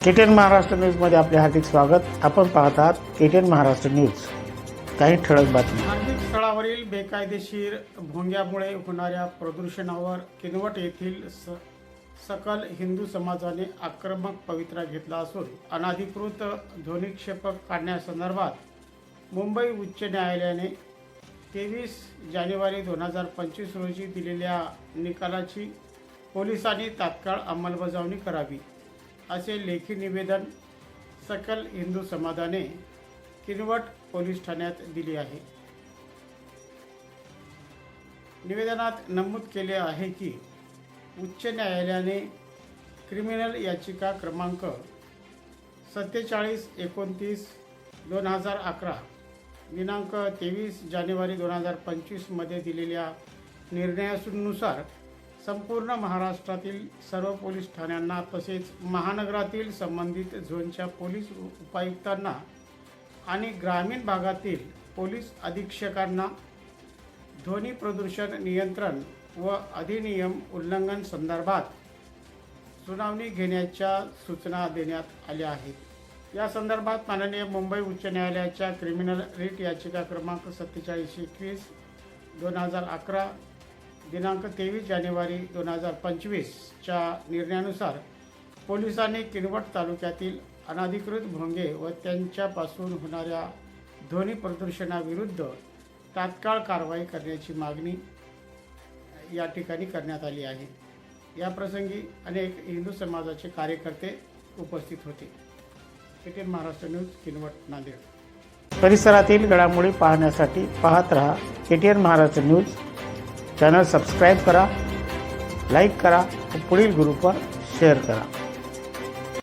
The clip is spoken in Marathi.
केटेन महाराष्ट्र न्यूजमध्ये आपले हार्दिक स्वागत. आपण पाहत आहात केटीएन महाराष्ट्र न्यूज. काही ठळक बातमी धार्मिक स्थळावरील बेकायदेशीर भोंग्यामुळे होणाऱ्या प्रदूषणावर किनवट येथील स सकल हिंदू समाजाने आक्रमक पवित्रा घेतला असून अनाधिकृत ध्वनिक्षेपक काढण्यासंदर्भात मुंबई उच्च न्यायालयाने तेवीस जानेवारी दोन हजार पंचवीस रोजी दिलेल्या निकालाची पोलिसांनी तात्काळ अंमलबजावणी करावी. असे लेखी निवेदन सकल हिंदू समाजाने किनवट पोलीस ठाण्यात दिली आहे. निवेदनात नमूद केले आहे की उच्च न्यायालयाने क्रिमिनल याचिका क्रमांक सत्तेचाळीस एकोणतीस दोन हजार अकरा दिनांक तेवीस जानेवारी दोन हजार पंचवीसमध्ये दिलेल्या निर्णयानुसार संपूर्ण महाराष्ट्रातील सर्व पोलीस ठाण्यांना तसेच महानगरातील संबंधित झोनच्या पोलीस उपायुक्तांना आणि ग्रामीण भागातील पोलीस अधीक्षकांना ध्वनी प्रदूषण नियंत्रण व अधिनियम उल्लंघन संदर्भात सुनावणी घेण्याच्या सूचना देण्यात आल्या आहेत. या संदर्भात माननीय मुंबई उच्च न्यायालयाच्या क्रिमिनल रिट याचिका क्रमांक सत्तेचाळीस एकवीस दोन हजार अकरा दिनांक तेवीस जानेवारी दोन हजार पंचवीसच्या निर्णयानुसार पोलिसांनी किनवट तालुक्यातील अनाधिकृत भोंगे व त्यांच्यापासून होणाऱ्या ध्वनी प्रदूषणाविरुद्ध तात्काळ कारवाई करण्याची मागणी या ठिकाणी करण्यात आली आहे. या प्रसंगी अनेक हिंदू समाजाचे कार्यकर्ते उपस्थित होते. ATN Maharashtra news Kinwat Nanded. परिसरातील घडामोडी पाहण्यासाठी पाहत रहा KTN Maharashtra news channel subscribe करा लाईक करा व पुढील ग्रुपवर शेअर करा।